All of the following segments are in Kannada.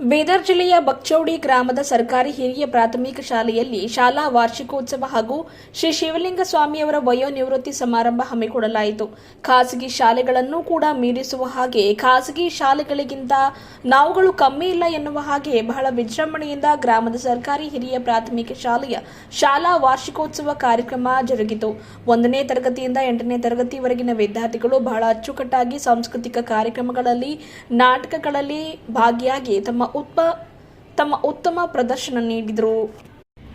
ಬೀದರ್ ಜಿಲ್ಲೆಯ ಬಕ್ಚೌಡಿ ಗ್ರಾಮದ ಸರ್ಕಾರಿ ಹಿರಿಯ ಪ್ರಾಥಮಿಕ ಶಾಲೆಯಲ್ಲಿ ಶಾಲಾ ವಾರ್ಷಿಕೋತ್ಸವ ಹಾಗೂ ಶ್ರೀ ಶಿವಲಿಂಗ ಸ್ವಾಮಿಯವರ ವಯೋನಿವೃತ್ತಿ ಸಮಾರಂಭ ಹಮ್ಮಿಕೊಡಲಾಯಿತು ಖಾಸಗಿ ಶಾಲೆಗಳನ್ನು ಕೂಡ ಮೀರಿಸುವ ಹಾಗೆ ಖಾಸಗಿ ಶಾಲೆಗಳಿಗಿಂತ ನಾವುಗಳು ಕಮ್ಮಿ ಇಲ್ಲ ಎನ್ನುವ ಹಾಗೆ ಬಹಳ ವಿಜೃಂಭಣೆಯಿಂದ ಗ್ರಾಮದ ಸರ್ಕಾರಿ ಹಿರಿಯ ಪ್ರಾಥಮಿಕ ಶಾಲೆಯ ಶಾಲಾ ವಾರ್ಷಿಕೋತ್ಸವ ಕಾರ್ಯಕ್ರಮ ಜರುಗಿತು. ಒಂದನೇ ತರಗತಿಯಿಂದ ಎಂಟನೇ ತರಗತಿವರೆಗಿನ ವಿದ್ಯಾರ್ಥಿಗಳು ಬಹಳ ಅಚ್ಚುಕಟ್ಟಾಗಿ ಸಾಂಸ್ಕೃತಿಕ ಕಾರ್ಯಕ್ರಮಗಳಲ್ಲಿ, ನಾಟಕಗಳಲ್ಲಿ ಭಾಗಿಯಾಗಿ ತಮ್ಮ ಉತ್ಪ ತಮ್ಮ ಉತ್ತಮ ಪ್ರದರ್ಶನ ನೀಡಿದರು.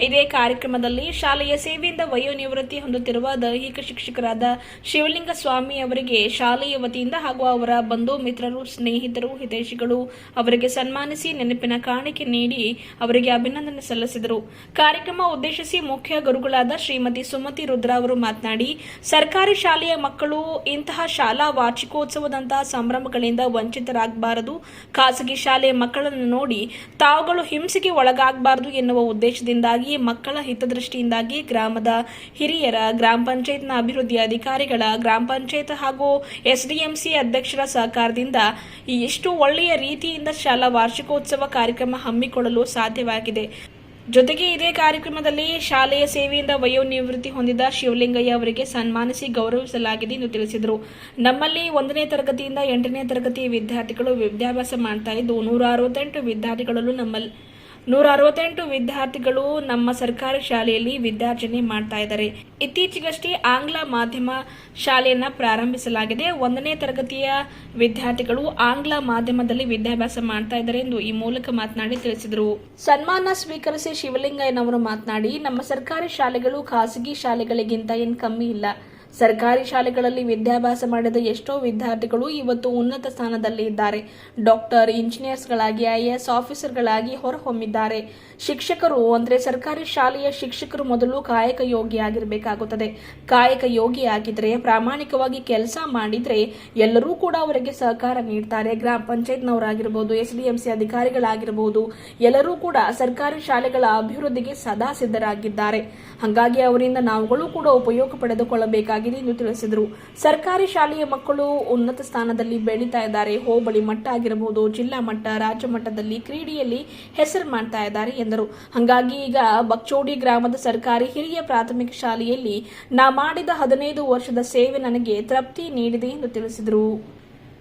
ಇದೇ ಕಾರ್ಯಕ್ರಮದಲ್ಲಿ ಶಾಲೆಯ ಸೇವೆಯಿಂದ ವಯೋನಿವೃತ್ತಿ ಹೊಂದುತ್ತಿರುವ ದೈಹಿಕ ಶಿಕ್ಷಕರಾದ ಶಿವಲಿಂಗ ಸ್ವಾಮಿ ಅವರಿಗೆ ಶಾಲೆಯ ವತಿಯಿಂದ ಹಾಗೂ ಅವರ ಬಂಧು ಮಿತ್ರರು, ಸ್ನೇಹಿತರು, ಹಿತೈಷಿಗಳು ಅವರಿಗೆ ಸನ್ಮಾನಿಸಿ ನೆನಪಿನ ಕಾಣಿಕೆ ನೀಡಿ ಅವರಿಗೆ ಅಭಿನಂದನೆ ಸಲ್ಲಿಸಿದರು. ಕಾರ್ಯಕ್ರಮ ಉದ್ದೇಶಿಸಿ ಮುಖ್ಯ ಗುರುಗಳಾದ ಶ್ರೀಮತಿ ಸುಮತಿ ರುದ್ರ ಅವರು ಮಾತನಾಡಿ, ಸರ್ಕಾರಿ ಶಾಲೆಯ ಮಕ್ಕಳು ಇಂತಹ ಶಾಲಾ ವಾರ್ಷಿಕೋತ್ಸವದಂತಹ ಸಂಭ್ರಮಗಳಿಂದ ವಂಚಿತರಾಗಬಾರದು. ಖಾಸಗಿ ಶಾಲೆಯ ಮಕ್ಕಳನ್ನು ನೋಡಿ ತಾವುಗಳು ಹಿಂಸೆಗೆ ಒಳಗಾಗಬಾರದು ಎನ್ನುವ ಉದ್ದೇಶದಿಂದಾಗಿ ಮಕ್ಕಳ ಹಿತದೃಷ್ಟಿಯಿಂದಾಗಿ ಗ್ರಾಮದ ಹಿರಿಯರ ಗ್ರಾಮ ಪಂಚಾಯತ್ನ ಅಭಿವೃದ್ಧಿ ಅಧಿಕಾರಿಗಳ, ಗ್ರಾಮ ಪಂಚಾಯತ್ ಹಾಗೂ ಎಸ್ಡಿಎಂಸಿ ಅಧ್ಯಕ್ಷರ ಸಹಕಾರದಿಂದ ಈ ಎಷ್ಟು ಒಳ್ಳೆಯ ರೀತಿಯಿಂದ ಶಾಲಾ ವಾರ್ಷಿಕೋತ್ಸವ ಕಾರ್ಯಕ್ರಮ ಹಮ್ಮಿಕೊಳ್ಳಲು ಸಾಧ್ಯವಾಗಿದೆ. ಜೊತೆಗೆ ಇದೇ ಕಾರ್ಯಕ್ರಮದಲ್ಲಿ ಶಾಲೆಯ ಸೇವೆಯಿಂದ ವಯೋನಿವೃತ್ತಿ ಹೊಂದಿದ ಶಿವಲಿಂಗಯ್ಯ ಅವರಿಗೆ ಸನ್ಮಾನಿಸಿ ಗೌರವಿಸಲಾಗಿದೆ ಎಂದು ತಿಳಿಸಿದರು. ನಮ್ಮಲ್ಲಿ ಒಂದನೇ ತರಗತಿಯಿಂದ ಎಂಟನೇ ತರಗತಿಯ ವಿದ್ಯಾರ್ಥಿಗಳು ವಿದ್ಯಾಭ್ಯಾಸ ಮಾಡ್ತಾ ಇದ್ದು ನೂರ ಅರವತ್ತೆಂಟು ವಿದ್ಯಾರ್ಥಿಗಳಲ್ಲೂ ನಮ್ಮಲ್ಲಿ ನೂರ ಅರವತ್ತೆಂಟು ವಿದ್ಯಾರ್ಥಿಗಳು ನಮ್ಮ ಸರ್ಕಾರಿ ಶಾಲೆಯಲ್ಲಿ ವಿದ್ಯಾರ್ಜನೆ ಮಾಡ್ತಾ ಇದ್ದಾರೆ. ಇತ್ತೀಚೆಗಷ್ಟೇ ಆಂಗ್ಲ ಮಾಧ್ಯಮ ಶಾಲೆಯನ್ನ ಪ್ರಾರಂಭಿಸಲಾಗಿದೆ. ಒಂದನೇ ತರಗತಿಯ ವಿದ್ಯಾರ್ಥಿಗಳು ಆಂಗ್ಲ ಮಾಧ್ಯಮದಲ್ಲಿ ವಿದ್ಯಾಭ್ಯಾಸ ಮಾಡ್ತಾ ಇದ್ದಾರೆ ಎಂದು ಈ ಮೂಲಕ ಮಾತನಾಡಿ ತಿಳಿಸಿದರು. ಸನ್ಮಾನ ಸ್ವೀಕರಿಸಿ ಶಿವಲಿಂಗಯ್ಯನವರು ಮಾತನಾಡಿ, ನಮ್ಮ ಸರ್ಕಾರಿ ಶಾಲೆಗಳು ಖಾಸಗಿ ಶಾಲೆಗಳಿಗಿಂತ ಏನು ಕಮ್ಮಿ ಇಲ್ಲ. ಸರ್ಕಾರಿ ಶಾಲೆಗಳಲ್ಲಿ ವಿದ್ಯಾಭ್ಯಾಸ ಮಾಡಿದ ಎಷ್ಟೋ ವಿದ್ಯಾರ್ಥಿಗಳು ಇವತ್ತು ಉನ್ನತ ಸ್ಥಾನದಲ್ಲಿ ಇದ್ದಾರೆ ಡಾಕ್ಟರ್, ಇಂಜಿನಿಯರ್ಸ್ಗಳಾಗಿ ಐಎಎಸ್ ಆಫೀಸರ್ಗಳಾಗಿ ಹೊರಹೊಮ್ಮಿದ್ದಾರೆ. ಶಿಕ್ಷಕರು ಅಂದರೆ ಸರ್ಕಾರಿ ಶಾಲೆಯ ಶಿಕ್ಷಕರು ಮೊದಲು ಕಾಯಕ ಯೋಗಿ ಆಗಿರಬೇಕಾಗುತ್ತದೆ ಕಾಯಕ ಯೋಗಿ ಆಗಿದ್ರೆ ಪ್ರಾಮಾಣಿಕವಾಗಿ ಕೆಲಸ ಮಾಡಿದ್ರೆ ಎಲ್ಲರೂ ಕೂಡ ಅವರಿಗೆ ಸಹಕಾರ ನೀಡ್ತಾರೆ. ಗ್ರಾಮ ಪಂಚಾಯತ್ನವರಾಗಿರ್ಬೋದು ಎಸ್ ಡಿ ಎಂ ಸಿ ಎಲ್ಲರೂ ಕೂಡ ಸರ್ಕಾರಿ ಶಾಲೆಗಳ ಅಭಿವೃದ್ಧಿಗೆ ಸದಾ ಸಿದ್ಧರಾಗಿದ್ದಾರೆ. ಹಾಗಾಗಿ ಅವರಿಂದ ನಾವುಗಳು ಕೂಡ ಉಪಯೋಗ ಪಡೆದುಕೊಳ್ಳಬೇಕಾಗಿದೆ ಎಂದು ತಿಳಿಸಿದರು. ಸರ್ಕಾರಿ ಶಾಲೆಯ ಮಕ್ಕಳು ಉನ್ನತ ಸ್ಥಾನದಲ್ಲಿ ಬೆಳೀತಾ ಇದ್ದಾರೆ. ಹೋಬಳಿ ಮಟ್ಟ ಆಗಿರಬಹುದು ಜಿಲ್ಲಾ ಮಟ್ಟ, ರಾಜ್ಯ ಮಟ್ಟದಲ್ಲಿ ಕ್ರೀಡೆಯಲ್ಲಿ ಹೆಸರು ಮಾಡ್ತಾ ಇದ್ದಾರೆ. ಎಂದರು. ಹಾಗಾಗಿ ಈಗ ಬಕ್ಚೋಡಿ ಗ್ರಾಮದ ಸರ್ಕಾರಿ ಹಿರಿಯ ಪ್ರಾಥಮಿಕ ಶಾಲೆಯಲ್ಲಿ ನಾ ಮಾಡಿದ ಹದಿನೈದು ವರ್ಷದ ಸೇವೆ ನನಗೆ ತೃಪ್ತಿ ನೀಡಿದೆ ಎಂದು ತಿಳಿಸಿದರು.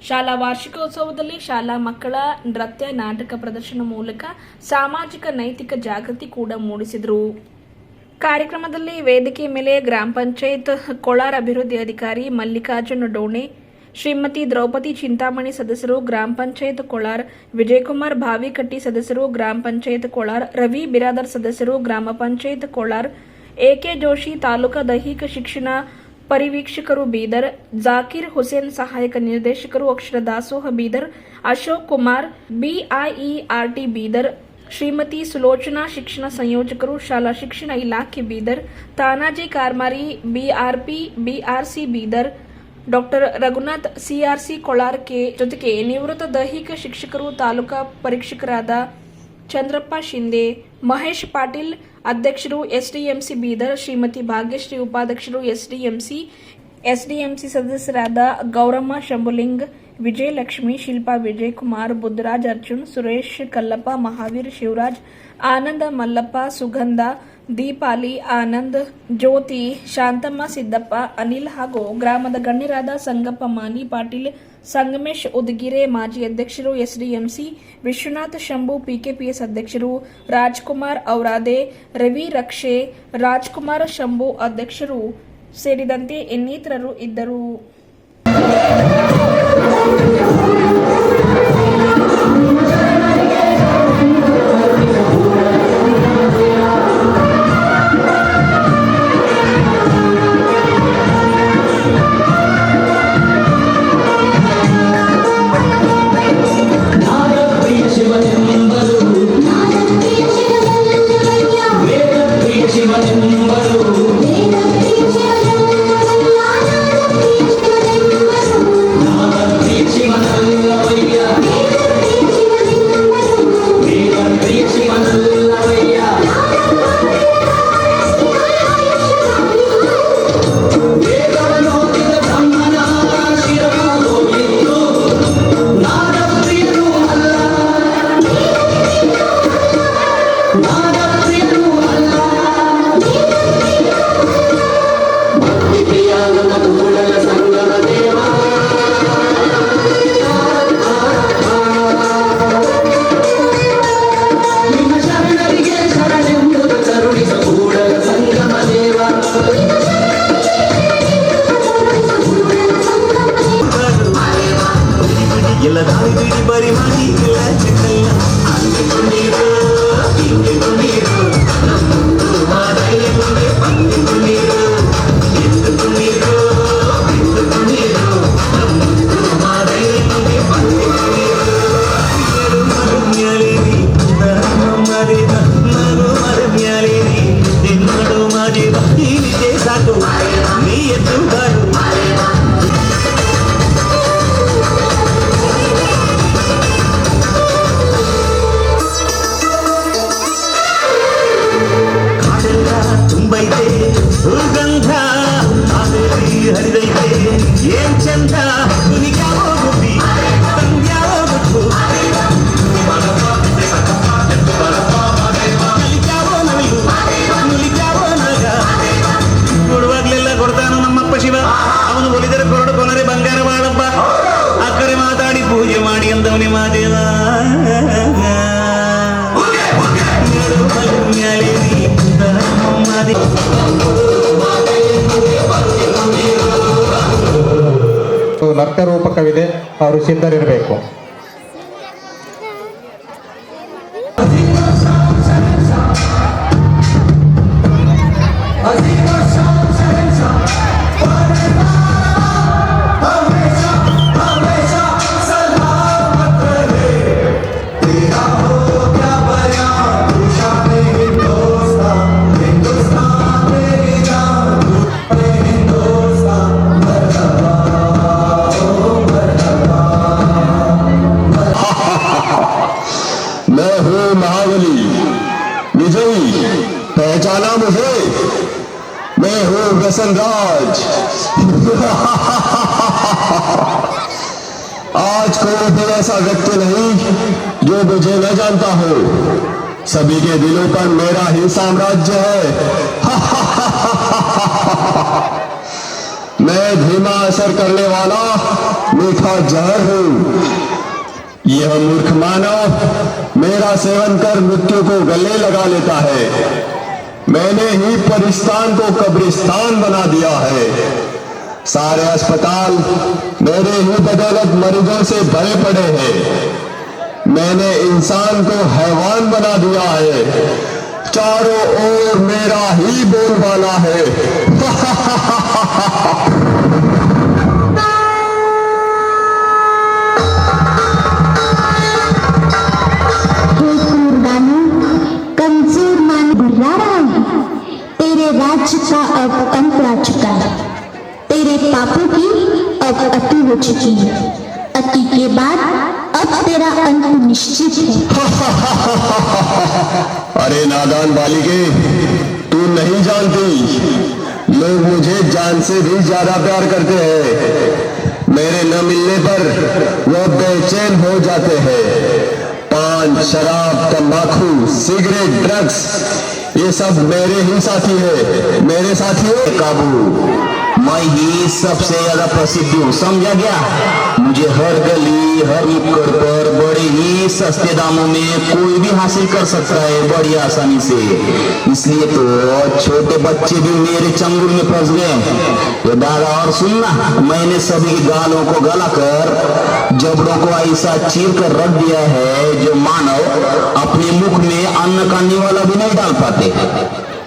ಶಾಲಾ ವಾರ್ಷಿಕೋತ್ಸವದಲ್ಲಿ ಶಾಲಾ ಮಕ್ಕಳ ನೃತ್ಯ, ನಾಟಕ ಪ್ರದರ್ಶನ ಮೂಲಕ ಸಾಮಾಜಿಕ, ನೈತಿಕ ಜಾಗೃತಿ ಕೂಡ ಮೂಡಿಸಿದರು. ಕಾರ್ಯಕ್ರಮದಲ್ಲಿ ವೇದಿಕೆ ಮೇಲೆ ಗ್ರಾಮ ಪಂಚಾಯತ್ ಕೊಳಾರ್ ಅಭಿವೃದ್ಧಿ ಅಧಿಕಾರಿ ಮಲ್ಲಿಕಾರ್ಜುನ ಡೋಣೆ ಶ್ರೀಮತಿ ದ್ರೌಪದಿ ಚಿಂತಾಮಣಿ ಸದಸ್ಯರು ಗ್ರಾಮ ಪಂಚಾಯತ್ ಕೋಲಾರ್, ವಿಜಯಕುಮಾರ್ ಭಾವಿಕಟ್ಟಿ ಸದಸ್ಯರು ಗ್ರಾಮ ಪಂಚಾಯತ್ ಕೋಲಾರ್, ರವಿ ಬಿರಾದರ್ ಸದಸ್ಯರು ಗ್ರಾಮ ಪಂಚಾಯತ್ ಕೋಲಾರ್, ಎಕೆ ಜೋಶಿ ತಾಲೂಕಾ ದೈಹಿಕ ಶಿಕ್ಷಣ ಪರಿವೀಕ್ಷಕರು ಬೀದರ್, ಜಾಕೀರ್ ಹುಸೇನ್ ಸಹಾಯಕ ನಿರ್ದೇಶಕರು ಅಕ್ಷರ ದಾಸೋಹ ಬೀದರ್, ಅಶೋಕ್ ಕುಮಾರ್, ಬಿಐಇಆರ್ಟಿ ಬೀದರ್, ಶ್ರೀಮತಿ ಸುಲೋಚನಾ ಶಿಕ್ಷಣ ಸಂಯೋಜಕರು ಶಾಲಾ ಶಿಕ್ಷಣ ಇಲಾಖೆ Bidar, Tanaji Karmari, BRP, BRC Bidar doctor Raghunath CRC ಕೊಳಾರ್ಕೆ ಜೊತೆಗೆ ನಿವೃತ್ತ ದೈಹಿಕ ಶಿಕ್ಷಕರು ತಾಲೂಕಾ ಪರೀಕ್ಷಕರಾದ ಚಂದ್ರಪ್ಪ ಶಿಂದೆ, ಮಹೇಶ್ ಪಾಟೀಲ್ ಅಧ್ಯಕ್ಷರು ಎಸ್ಡಿಎಂಸಿ ಬೀದರ್, ಶ್ರೀಮತಿ ಭಾಗ್ಯಶ್ರೀ ಉಪಾಧ್ಯಕ್ಷರು ಎಸ್ಡಿಎಂಸಿ ಎಸ್ಡಿಎಂಸಿ ಸದಸ್ಯರಾದ ಗೌರಮ್ಮ ಶಂಭುಲಿಂಗ್, ವಿಜಯಲಕ್ಷ್ಮಿ, ಶಿಲ್ಪಾ ವಿಜಯಕುಮಾರ್, ಬುದ್ಧರಾಜ್ ಅರ್ಜುನ್, ಸುರೇಶ್ ಕಲ್ಲಪ್ಪ, ಮಹಾವೀರ್ ಶಿವರಾಜ್, ಆನಂದ ಮಲ್ಲಪ್ಪ, ಸುಗಂಧ ದೀಪಾಲಿ, ಆನಂದ್, ಜ್ಯೋತಿ, ಶಾಂತಮ್ಮ, ಸಿದ್ದಪ್ಪ, ಅನಿಲ್ ಹಾಗೂ ಗ್ರಾಮದ ಗಣ್ಯರಾದ ಸಂಗಪ್ಪ, ಮಾನಿ ಪಾಟೀಲ್, ಸಂಗಮೇಶ್ ಉದ್ಗಿರೆ, ಮಾಜಿ ಅಧ್ಯಕ್ಷರು ಎಸ್ಡಿಎಂಸಿ, ವಿಶ್ವನಾಥ್ ಶಂಭು, ಪಿಕೆಪಿಎಸ್ ಅಧ್ಯಕ್ಷರು ರಾಜ್ಕುಮಾರ್ ಔರಾದೆ, ರವಿ ರಕ್ಷೆ, ರಾಜ್ಕುಮಾರ್ ಶಂಭು ಅಧ್ಯಕ್ಷರು ಸೇರಿದಂತೆ ಇನ್ನಿತರರು ಇದ್ದರು. ಅರ್ಥರೂಪಕವಿದೆ ಅವರು ಸಿದ್ಧರಿರಬೇಕು मुझे न जानता हो। सभी के दिलों पर मेरा ही साम्राज्य है। मैं धीमा असर करने वाला मीठा जहर हूँ। यह मूर्ख मानव मेरा सेवन कर मृत्यु को गले लगा लेता है। मैंने ही परिस्तान को कब्रिस्तान बना दिया है। सारे अस्पताल मेरे ही बदौलत मरीजों से भरे पड़े हैं। मैंने इंसान को हैवान बना दिया है। चारों ओर मेरा ही बोलबाला है। तेरे राज्य का अब अंत आ चुका है। तेरे पापों की अब अति हो चुकी है। अति के बाद अब तेरा अंत निश्चित है। अरे नादान बालिके, तू नहीं जानती, लोग मुझे जान से भी ज़्यादा प्यार करते हैं। मेरे न मिलने पर वो बेचैन हो जाते हैं। पान, शराब, तंबाकू, सिगरेट, ड्रग्स, ये सब मेरे ही साथी है। मेरे साथियों, काबू। मैं ही सबसे ज़्यादा प्रसिद्ध हूँ। समझा गया मुझे हर गली, हर नुक्कड़ पर बड़े ही सस्ते दामों में कोई भी हासिल कर सकता है बड़ी आसानी से। इसलिए तो छोटे बच्चे भी मेरे चंगुल में फंस गए ये दादा और सुनना। मैंने सभी गालों को गला कर जबड़ों को ऐसा चीर कर रख दिया है जो मानव अपने मुख में अन्न का वाला भी नहीं डाल पाते।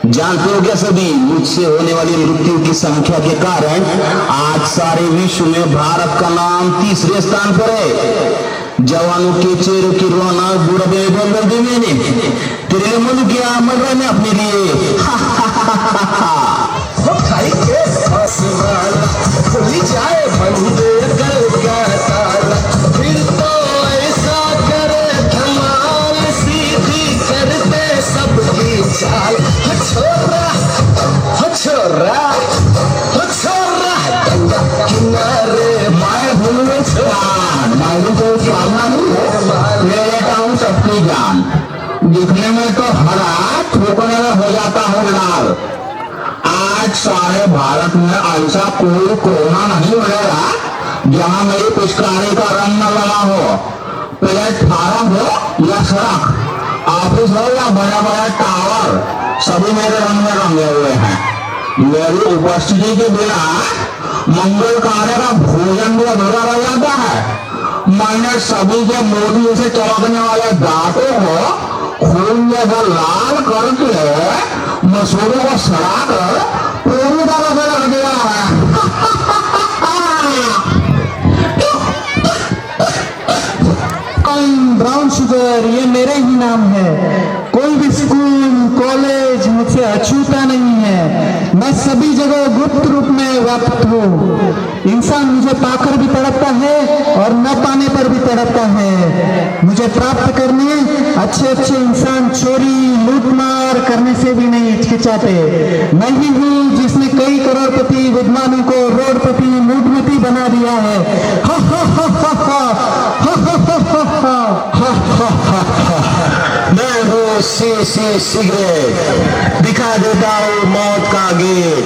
जानते हो क्या सभी? मुझसे होने वाली मृत्यु की संख्या के कारण आज सारे विश्व में भारत का नाम तीसरे स्थान पर है। जवानों के चेहरों की रौनक बुढ़े बोल रही थी मैंने। तेरे लिए मनु क्या मर रहा अपने लिए। खाई के आसमान खुल जाए बंद। हो छोरा हो हूँ है हूँ दिखने में तो हरा ठोकने में हो जाता हूँ लाल आज सारे भारत में ऐसा कोई कोना नहीं मिलेगा जहाँ मेरी पिचकारी का रंग न लगा हो प्लेटफार्म हो या सड़क ऑफ़िस हो या बड़ा बड़ा टावर सभी मेरे रंग में रंगे हुए हैं। मेरी उपस्थिति के बिना मंगल कार्य का भोजन भी अधूरा रह जाता है। मैंने सभी के मोदी से चमकने वाले दांतों को खून जैसा लाल करके मसूरों को सड़ा कर पूरी तरह से रख दिया है। ये मेरे ही नाम है। मुझसे अछूता नहीं है। मैं सभी जगह गुप्त रूप में व्याप्त हूँ। इंसान मुझे पाकर भी तड़पता है और न पाने पर भी तड़पता है। मुझे प्राप्त करने अच्छे अच्छे इंसान चोरी, लूटमार करने से भी नहीं हिचकिचाते। मैं ही हूँ जिसने कई करोड़पति विद्वानों को रोडपति मूडमती बना दिया है, हा हा। हा हा हा हा हा। हा हा, हूँ। सी सी सिगरेट दिखा देता हूँ मौत का गेट।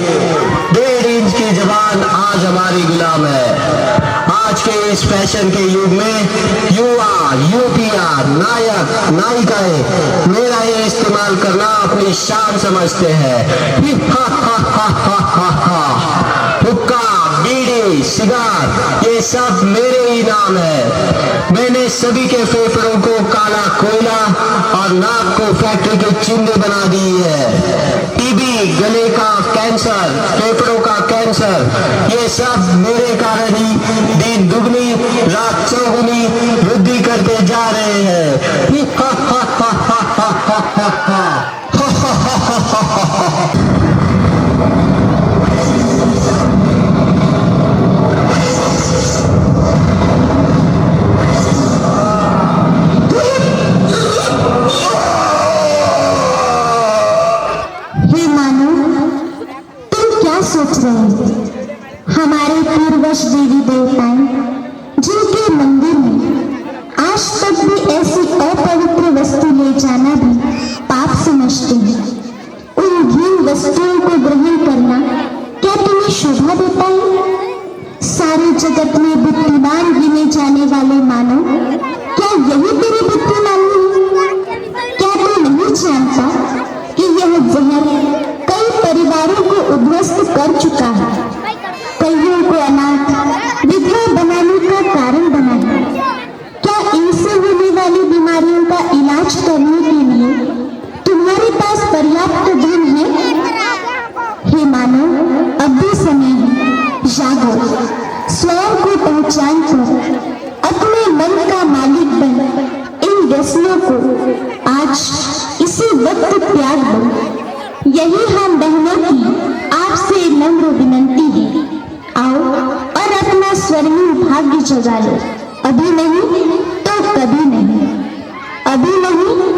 डेढ़ इंच की जबान आज हमारी गुलाम है। आज के इस फ़ैशन के युग में युवा, युवतियाँ, नायक, नायिकाएँ, मेरा ये इस्तेमाल करना अपनी शान समझते हैं। ही, हा हा हा हा। सिगार ये सब मेरे ही नाम है। मैंने सभी के फेफड़ों को काला कोयला और नाक को फैक्ट्री के चिन्ह बना दी है। टीबी गले का कैंसर फेफड़ों का कैंसर ये सब मेरे कारण ही दिन दुगनी, रात चौगुनी वृद्धि करते जा रहे हैं। तो कभी नहीं। अभी नहीं।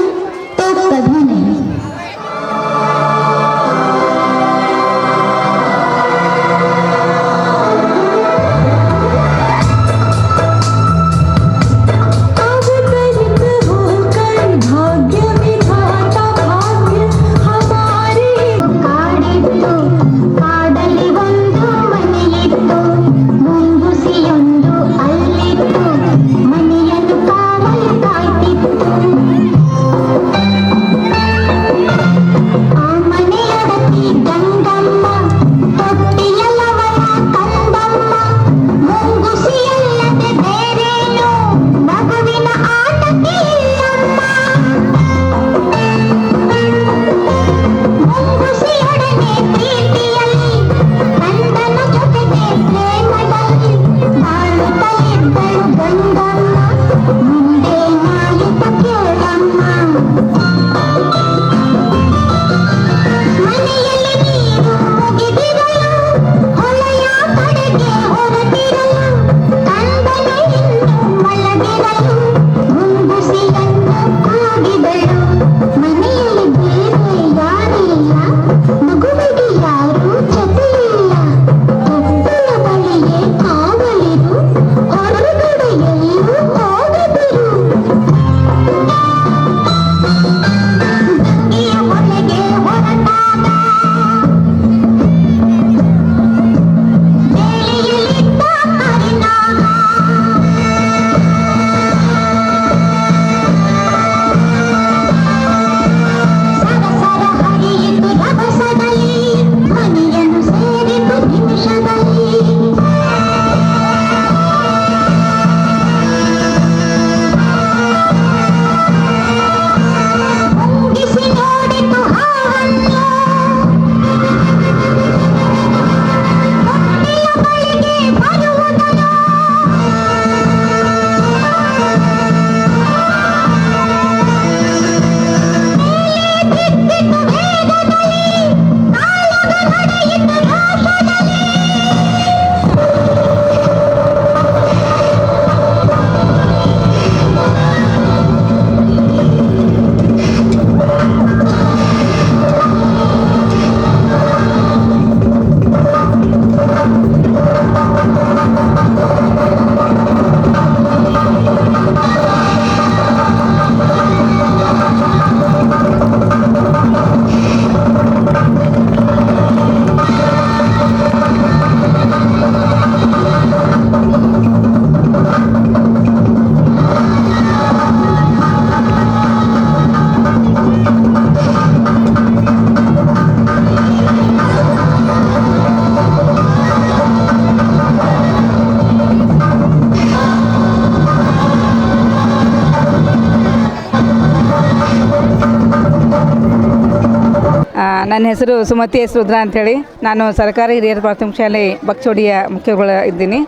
ಹೆಸರು ಸುಮತಿ ಎಸ್ ರುದ್ರ ಅಂಥೇಳಿ ನಾನು ಸರ್ಕಾರಿ ಹಿರಿಯರ ಪ್ರಾಥಮಿಕ ಶಾಲೆ ಬಕ್ಚೋಡಿಯ ಮುಖ್ಯಗಳ ಇದ್ದೀನಿ.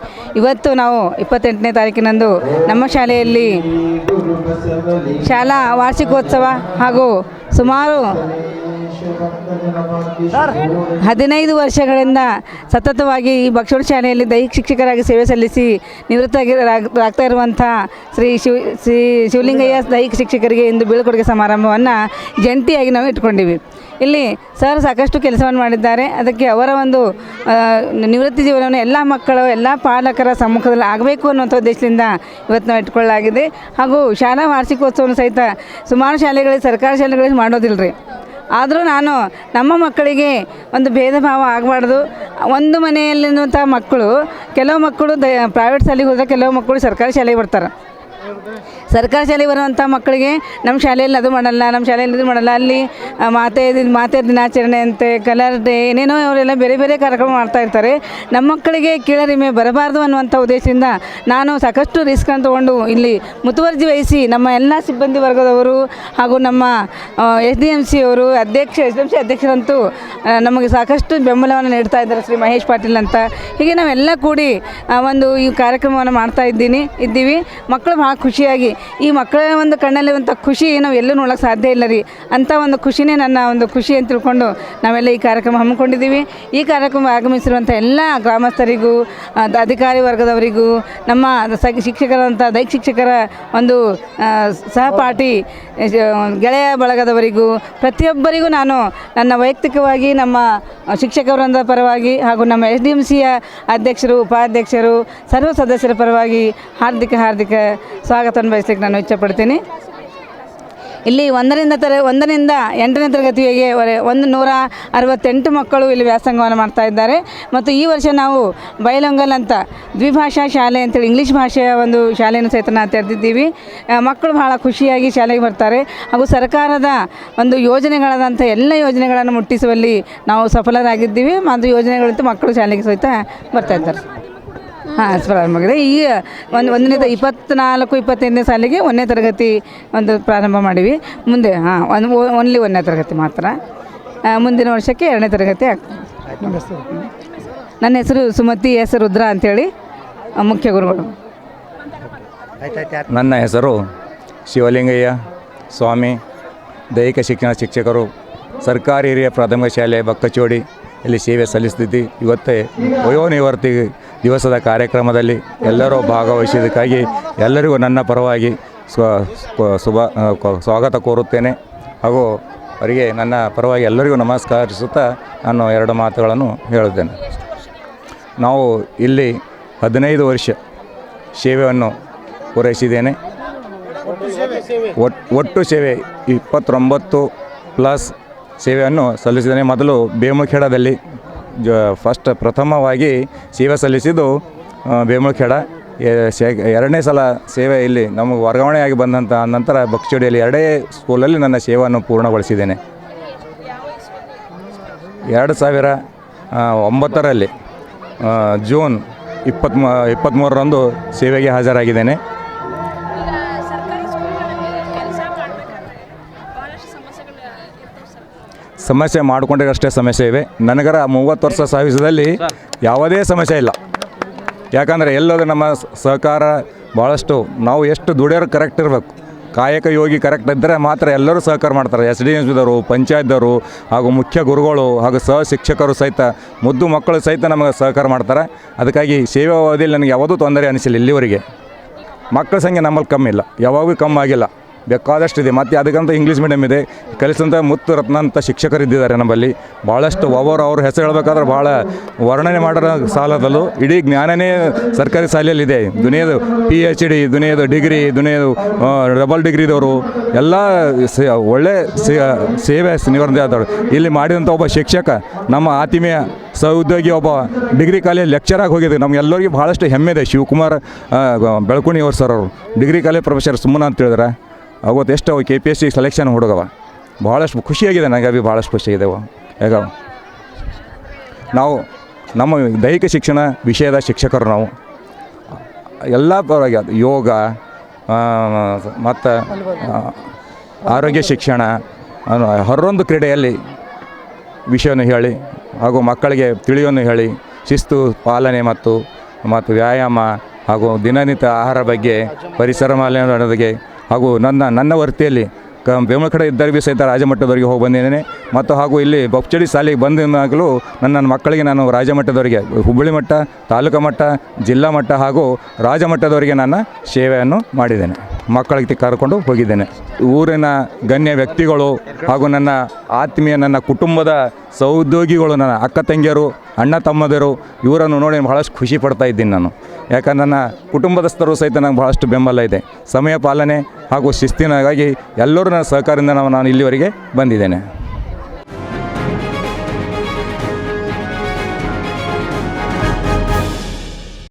ಇವತ್ತು ನಾವು ಇಪ್ಪತ್ತೆಂಟನೇ ತಾರೀಕಿನಂದು ನಮ್ಮ ಶಾಲೆಯಲ್ಲಿ ಶಾಲಾ ವಾರ್ಷಿಕೋತ್ಸವ ಹಾಗೂ ಸುಮಾರು ಹದಿನೈದು ವರ್ಷಗಳಿಂದ ಸತತವಾಗಿ ಈ ಭಕ್ಷಣ ಶಾಲೆಯಲ್ಲಿ ದೈಹಿಕ ಶಿಕ್ಷಕರಾಗಿ ಸೇವೆ ಸಲ್ಲಿಸಿ ನಿವೃತ್ತಾಗಿ ಆಗ್ತಾ ಇರುವಂಥ ಶ್ರೀ ಶಿವ, ಶ್ರೀ ಶಿವಲಿಂಗಯ್ಯ ದೈಹಿಕ ಶಿಕ್ಷಕರಿಗೆ ಇಂದು ಬೀಳ್ಕೊಡುಗೆ ಸಮಾರಂಭವನ್ನು ಜಂಟಿಯಾಗಿ ನಾವು ಇಟ್ಕೊಂಡಿವಿ ಇಲ್ಲಿ ಸರ್ ಸಾಕಷ್ಟು ಕೆಲಸವನ್ನು ಮಾಡಿದ್ದಾರೆ. ಅದಕ್ಕೆ ಅವರ ಒಂದು ನಿವೃತ್ತಿ ಜೀವನವನ್ನು ಎಲ್ಲ ಮಕ್ಕಳು, ಎಲ್ಲ ಪಾಲಕರ ಸಮ್ಮುಖದಲ್ಲಿ ಆಗಬೇಕು ಅನ್ನುವಂಥ ಉದ್ದೇಶದಿಂದ ಇವತ್ತು ನಾವು ಇಟ್ಕೊಳ್ಳಲಾಗಿದೆ ಹಾಗೂ ಶಾಲಾ ವಾರ್ಷಿಕೋತ್ಸವವನ್ನು ಸಹಿತ ಸುಮಾರು ಶಾಲೆಗಳಿಗೆ ಸರ್ಕಾರಿ ಶಾಲೆಗಳಲ್ಲಿ ಮಾಡೋದಿಲ್ಲ ರೀ ಆದರೂ ನಾನು ನಮ್ಮ ಮಕ್ಕಳಿಗೆ ಒಂದು ಭೇದ ಭಾವ ಆಗಬಾರ್ದು. ಒಂದು ಮನೆಯಲ್ಲಿರುವಂಥ ಮಕ್ಕಳು, ಕೆಲವು ಮಕ್ಕಳು ದ ಪ್ರೈವೇಟ್ ಶಾಲೆಗೆ ಹೋದರೆ ಕೆಲವು ಮಕ್ಕಳು ಸರ್ಕಾರಿ ಶಾಲೆಗೆ ಬರ್ತಾರೆ. ಸರ್ಕಾರಿ ಶಾಲೆಗೆ ಬರುವಂಥ ಮಕ್ಕಳಿಗೆ ನಮ್ಮ ಶಾಲೆಯಲ್ಲಿ ಅದು ಮಾಡಲ್ಲ, ನಮ್ಮ ಶಾಲೆಯಲ್ಲಿ ಇದು ಮಾಡಲ್ಲ. ಅಲ್ಲಿ ಮಾತೆ ಮಾತೆ ದಿನಾಚರಣೆ ಅಂತೆ ಕಲರ್ ಡೇ ಏನೇನೋ ಅವರೆಲ್ಲ ಬೇರೆ ಬೇರೆ ಕಾರ್ಯಕ್ರಮ ಮಾಡ್ತಾ ಇರ್ತಾರೆ. ನಮ್ಮ ಮಕ್ಕಳಿಗೆ ಕೀಳರಿಮೆ ಬರಬಾರ್ದು ಅನ್ನುವಂಥ ಉದ್ದೇಶದಿಂದ ನಾನು ಸಾಕಷ್ಟು ರಿಸ್ಕನ್ನು ತಗೊಂಡು ಇಲ್ಲಿ ಮುತುವರ್ಜಿ ವಹಿಸಿ ನಮ್ಮ ಎಲ್ಲ ಸಿಬ್ಬಂದಿ ವರ್ಗದವರು ಹಾಗೂ ನಮ್ಮ ಎಸ್ ಡಿ ಎಂ ಸಿ ಅವರು ಅಧ್ಯಕ್ಷ ಎಸ್ ಡಿ ಎಂ ಸಿ ಅಧ್ಯಕ್ಷರಂತೂ ನಮಗೆ ಸಾಕಷ್ಟು ಬೆಂಬಲವನ್ನು ನೀಡ್ತಾ ಇದ್ದಾರೆ ಶ್ರೀ ಮಹೇಶ್ ಪಾಟೀಲ್ ಅಂತ. ಹೀಗೆ ನಾವೆಲ್ಲ ಕೂಡಿ ಒಂದು ಈ ಕಾರ್ಯಕ್ರಮವನ್ನು ಮಾಡ್ತಾ ಇದ್ದೀನಿ, ಇದ್ದೀವಿ. ಮಕ್ಕಳು ಭಾಳ ಖುಷಿಯಾಗಿ, ಈ ಮಕ್ಕಳ ಒಂದು ಕಣ್ಣಲ್ಲಿರುವಂಥ ಖುಷಿ ನಾವು ಎಲ್ಲೂ ನೋಡೋಕ್ಕೆ ಸಾಧ್ಯ ಇಲ್ಲ ರೀ. ಅಂಥ ಒಂದು ಖುಷಿನೇ ನನ್ನ ಒಂದು ಖುಷಿ ಅಂತ ತಿಳ್ಕೊಂಡು ನಾವೆಲ್ಲ ಈ ಕಾರ್ಯಕ್ರಮ ಹಮ್ಮಿಕೊಂಡಿದ್ದೀವಿ. ಈ ಕಾರ್ಯಕ್ರಮ ಆಗಮಿಸಿರುವಂಥ ಎಲ್ಲ ಗ್ರಾಮಸ್ಥರಿಗೂ ಅಧಿಕಾರಿ ವರ್ಗದವರಿಗೂ, ನಮ್ಮ ಶಿಕ್ಷಕರಂಥ ದೈಹಿಕ ಶಿಕ್ಷಕರ ಒಂದು ಸಹಪಾಠಿ ಗೆಳೆಯ ಬಳಗದವರಿಗೂ, ಪ್ರತಿಯೊಬ್ಬರಿಗೂ ನಾನು ನನ್ನ ವೈಯಕ್ತಿಕವಾಗಿ ನಮ್ಮ ಶಿಕ್ಷಕ ವೃಂದದ ಪರವಾಗಿ ಹಾಗೂ ನಮ್ಮ ಎಸ್ ಡಿ ಎಂ ಸಿಯ ಅಧ್ಯಕ್ಷರು, ಉಪಾಧ್ಯಕ್ಷರು, ಸರ್ವ ಸದಸ್ಯರ ಪರವಾಗಿ ಹಾರ್ದಿಕ ಹಾರ್ದಿಕ ಸ್ವಾಗತವನ್ನು ಬಯಸಲಿಕ್ಕೆ ನಾನು ಇಚ್ಛಪಡ್ತೀನಿ. ಇಲ್ಲಿ ಒಂದರಿಂದ ತರ ಒಂದರಿಂದ ಎಂಟನೇ ತರಗತಿಗೆ ಒಂದು ನೂರ ಅರವತ್ತೆಂಟು ಮಕ್ಕಳು ಇಲ್ಲಿ ವ್ಯಾಸಂಗವನ್ನು ಮಾಡ್ತಾ ಇದ್ದಾರೆ. ಮತ್ತು ಈ ವರ್ಷ ನಾವು ಬೈಲೊಂಗಲ್ ಅಂತ ದ್ವಿಭಾಷಾ ಶಾಲೆ ಅಂತೇಳಿ, ಇಂಗ್ಲೀಷ್ ಭಾಷೆಯ ಒಂದು ಶಾಲೆಯನ್ನು ಸಹಿತ ನಾವು ತೆರೆದಿದ್ದೀವಿ. ಮಕ್ಕಳು ಬಹಳ ಖುಷಿಯಾಗಿ ಶಾಲೆಗೆ ಬರ್ತಾರೆ. ಹಾಗೂ ಸರ್ಕಾರದ ಒಂದು ಯೋಜನೆಗಳಾದಂಥ ಎಲ್ಲ ಯೋಜನೆಗಳನ್ನು ಮುಟ್ಟಿಸುವಲ್ಲಿ ನಾವು ಸಫಲರಾಗಿದ್ದೀವಿ. ಮತ್ತು ಯೋಜನೆಗಳಂತೂ ಮಕ್ಕಳು ಶಾಲೆಗೆ ಸಹಿತ ಬರ್ತಾ ಇದ್ದಾರೆ. ಹಾಂ ಪ್ರಾರಂಭವಾಗಿದೆ ಈಗ ಒಂದು ಒಂದನೇ ಇಪ್ಪತ್ನಾಲ್ಕು, ಇಪ್ಪತ್ತೈದನೇ ಸಾಲಿಗೆ ಒಂದನೇ ತರಗತಿ ಒಂದು ಪ್ರಾರಂಭ ಮಾಡಿವಿ. ಮುಂದೆ, ಹಾಂ, ಒಂದು ಓನ್ಲಿ ಒಂದನೇ ತರಗತಿ ಮಾತ್ರ. ಮುಂದಿನ ವರ್ಷಕ್ಕೆ ಎರಡನೇ ತರಗತಿ ನನ್ನ ಹೆಸರು ಸುಮತಿ, ಎಸ್ ರುದ್ರ ಅಂತೇಳಿ ಮುಖ್ಯ ಗುರುಗಳು. ನನ್ನ ಹೆಸರು ಶಿವಲಿಂಗಯ್ಯ ಸ್ವಾಮಿ, ದೈಹಿಕ ಶಿಕ್ಷಣ ಶಿಕ್ಷಕರು, ಸರ್ಕಾರಿ ಹಿರಿಯ ಪ್ರಾಥಮಿಕ ಶಾಲೆ ಬಕ್ಕಚೋಡಿ, ಇಲ್ಲಿ ಸೇವೆ ಸಲ್ಲಿಸ್ತಿದ್ದಿ. ಇವತ್ತೇ ವಯೋನಿವೃತ್ತಿ ದಿವಸದ ಕಾರ್ಯಕ್ರಮದಲ್ಲಿ ಎಲ್ಲರೂ ಭಾಗವಹಿಸಿದ್ದಕ್ಕಾಗಿ ಎಲ್ಲರಿಗೂ ನನ್ನ ಪರವಾಗಿ ಸ್ವ ಶುಭ ಸ್ವಾಗತ ಕೋರುತ್ತೇನೆ. ಹಾಗೂ ಅವರಿಗೆ ನನ್ನ ಪರವಾಗಿ ಎಲ್ಲರಿಗೂ ನಮಸ್ಕರಿಸುತ್ತಾ ನಾನು ಎರಡು ಮಾತುಗಳನ್ನು ಹೇಳುತ್ತೇನೆ. ನಾವು ಇಲ್ಲಿ ಹದಿನೈದು ವರ್ಷ ಸೇವೆಯನ್ನು ಪೂರೈಸಿದ್ದೇನೆ. ಒಟ್- ಒಟ್ಟು ಸೇವೆ ಇಪ್ಪತ್ತೊಂಬತ್ತು ಪ್ಲಸ್ ಸೇವೆಯನ್ನು ಸಲ್ಲಿಸಿದ್ದೇನೆ. ಮೊದಲು ಬೇಮುಖೇಡದಲ್ಲಿ ಜ, ಫಸ್ಟ್ ಪ್ರಥಮವಾಗಿ ಸೇವೆ ಸಲ್ಲಿಸಿದ್ದು ಬೇಮುಳಖೇಡ. ಎರಡನೇ ಸಲ ಸೇವೆ ಇಲ್ಲಿ ನಮಗೆ ವರ್ಗಾವಣೆಯಾಗಿ ಬಂದಂಥ ನಂತರ ಬಕ್ಷಡಿಯಲ್ಲಿ ಎರಡೇ ಸ್ಕೂಲಲ್ಲಿ ನನ್ನ ಸೇವೆಯನ್ನು ಪೂರ್ಣಗೊಳಿಸಿದ್ದೇನೆ. ಎರಡು ಸಾವಿರ ಒಂಬತ್ತರಲ್ಲಿ ಜೂನ್ ಇಪ್ಪತ್ತ್ಮ ಇಪ್ಪತ್ತ್ಮೂರರಂದು ಸೇವೆಗೆ ಹಾಜರಾಗಿದ್ದೇನೆ. ಸಮಸ್ಯೆ ಮಾಡಿಕೊಂಡ್ರೆ ಅಷ್ಟೇ ಸಮಸ್ಯೆ ಇವೆ. ನನಗರ ಮೂವತ್ತು ವರ್ಷ ಸಾವಿಸದಲ್ಲಿ ಯಾವುದೇ ಸಮಸ್ಯೆ ಇಲ್ಲ. ಯಾಕಂದರೆ ಎಲ್ಲೋದು ನಮ್ಮ ಸಹಕಾರ ಭಾಳಷ್ಟು ನಾವು ಎಷ್ಟು ದುಡಿಯೋರು ಕರೆಕ್ಟ್ ಇರಬೇಕು. ಕಾಯಕ ಯೋಗಿ ಕರೆಕ್ಟ್ ಇದ್ದರೆ ಮಾತ್ರ ಎಲ್ಲರೂ ಸಹಕಾರ ಮಾಡ್ತಾರೆ. ಎಸ್ ಡಿ ಎಸ್ ಬಿದವರು ಪಂಚಾಯತ್ದವರು ಹಾಗೂ ಮುಖ್ಯ ಗುರುಗಳು, ಹಾಗೂ ಸಹ ಶಿಕ್ಷಕರು ಸಹಿತ, ಮುದ್ದು ಮಕ್ಕಳು ಸಹಿತ ನಮಗೆ ಸಹಕಾರ ಮಾಡ್ತಾರೆ. ಅದಕ್ಕಾಗಿ ಸೇವಾ ಅವಧಿಯಲ್ಲಿ ನನಗೆ ಯಾವುದೂ ತೊಂದರೆ ಅನಿಸಿಲ್ಲ ಇಲ್ಲಿವರೆಗೆ. ಮಕ್ಕಳ ಸಂಖ್ಯೆ ನಮ್ಮಲ್ಲಿ ಕಮ್ಮಿ ಇಲ್ಲ. ಯಾವಾಗೂ ಕಮ್ಮಿ ಬೇಕಾದಷ್ಟು ಇದೆ. ಮತ್ತು ಅದಕ್ಕಂತ ಇಂಗ್ಲೀಷ್ ಮೀಡಿಯಮ್ ಇದೆ. ಕಲಿಸಿದಂಥ ಮುತ್ತು ರತ್ನ ಅಂತ ಶಿಕ್ಷಕರು ಇದ್ದಿದ್ದಾರೆ ನಮ್ಮಲ್ಲಿ. ಭಾಳಷ್ಟು ಒಬ್ಬರು ಅವ್ರ ಹೆಸರು ಹೇಳಬೇಕಾದ್ರೆ ಭಾಳ ವರ್ಣನೆ ಮಾಡೋ ಸಾಲದಲ್ಲೂ ಇಡೀ ಜ್ಞಾನನೇ ಸರ್ಕಾರಿ ಶಾಲೆಯಲ್ಲಿದೆ. ದುನಿಯದು ಪಿ ಎಚ್ ಡಿ ದುನಿಯದು ಡಿಗ್ರಿ ದುನಿಯದು ಡಬಲ್ ಡಿಗ್ರಿದವರು ಎಲ್ಲ ಒಳ್ಳೆ ಸೇವೆ ಆದವರು. ಇಲ್ಲಿ ಮಾಡಿದಂಥ ಒಬ್ಬ ಶಿಕ್ಷಕ, ನಮ್ಮ ಆತ್ಮೀಯ ಸಹೋದ್ಯೋಗಿ ಒಬ್ಬ ಡಿಗ್ರಿ ಕಾಲೇಜ್ ಲೆಕ್ಚರ್ ಆಗಿ ಹೋಗಿದ್ದೆ. ನಮಗೆಲ್ಲರಿಗೂ ಭಾಳಷ್ಟು ಹೆಮ್ಮೆ ಇದೆ. ಶಿವಕುಮಾರ್ ಬೆಳಕುಣಿಯವರು ಸರ್ ಅವರು. ಡಿಗ್ರಿ ಕಾಲೇಜ್ ಪ್ರೊಫೆಸರ್ ಸುಮ್ಮನ ಅಂತ ಹೇಳಿದ್ರೆ. ಅವತ್ತು ಎಷ್ಟು ಅವು K P S C selection ಹುಡುಗವ. ಭಾಳಷ್ಟು ಖುಷಿಯಾಗಿದೆ ನನಗೆ ಅವಿ ಭಾಳಷ್ಟು ಖುಷಿಯಾಗಿದೆ ಈಗ ನಾವು ನಮ್ಮ ದೈಹಿಕ ಶಿಕ್ಷಣ ವಿಷಯದ ಶಿಕ್ಷಕರು ನಾವು. ಎಲ್ಲ ಯೋಗ ಮತ್ತು ಆರೋಗ್ಯ ಶಿಕ್ಷಣ ಹರೊಂದು ಕ್ರೀಡೆಯಲ್ಲಿ ವಿಷಯವನ್ನು ಹೇಳಿ ಹಾಗೂ ಮಕ್ಕಳಿಗೆ ತಿಳಿಯನ್ನು ಹೇಳಿ ಶಿಸ್ತು ಪಾಲನೆ ಮತ್ತು ಮತ್ತು ವ್ಯಾಯಾಮ ಹಾಗೂ ದಿನನಿತ್ಯ ಆಹಾರ ಬಗ್ಗೆ, ಪರಿಸರ ಮಾಲಿನ್ಯದ ಬಗ್ಗೆ ಹಾಗೂ ನನ್ನ ನನ್ನ ವರ್ತಿಯಲ್ಲಿ ಕ ಬೆಂಗಳೂರು ಕಡೆ ಇದ್ದಾಗ ಭೀ ಸಹಿತ ರಾಜಮಟ್ಟದವರೆಗೆ ಹೋಗಿ ಬಂದಿದ್ದೇನೆ. ಮತ್ತು ಹಾಗೂ ಇಲ್ಲಿ ಬೊಪ್ಚಡಿ ಶಾಲೆಗೆ ನನ್ನ ನನ್ನ ಮಕ್ಕಳಿಗೆ ನಾನು ರಾಜಮಟ್ಟದವರಿಗೆ ಹುಬ್ಬಳ್ಳಿ ಮಟ್ಟ, ತಾಲೂಕು ಮಟ್ಟ, ಜಿಲ್ಲಾ ಮಟ್ಟ ಹಾಗೂ ರಾಜಮಟ್ಟದವರಿಗೆ ನನ್ನ ಸೇವೆಯನ್ನು ಮಾಡಿದ್ದೇನೆ. ಮಕ್ಕಳಿಗೆ ಕರ್ಕೊಂಡು ಹೋಗಿದ್ದೇನೆ. ಊರಿನ ಗಣ್ಯ ವ್ಯಕ್ತಿಗಳು ಹಾಗೂ ನನ್ನ ಆತ್ಮೀಯ, ನನ್ನ ಕುಟುಂಬದ ಸಹೋದ್ಯೋಗಿಗಳು, ನನ್ನ ಅಕ್ಕ ತಂಗಿಯರು, ಅಣ್ಣ ತಮ್ಮದಿರು, ಇವರನ್ನು ನೋಡಿ ಬಹಳಷ್ಟು ಖುಷಿ ಪಡ್ತಾ ಇದ್ದೀನಿ ನಾನು. ಯಾಕಂದ್ರೆ ನನ್ನ ಕುಟುಂಬದಸ್ಥರು ಸಹಿತ ನಂಗೆ ಬಹಳಷ್ಟು ಬೆಂಬಲ ಇದೆ. ಸಮಯ ಪಾಲನೆ ಹಾಗೂ ಶಿಸ್ತಿನಾಗಾಗಿ ಎಲ್ಲರೂ ನನ್ನ ಸಹಕಾರದಿಂದ ನಾನು ಇಲ್ಲಿವರೆಗೆ ಬಂದಿದ್ದೇನೆ.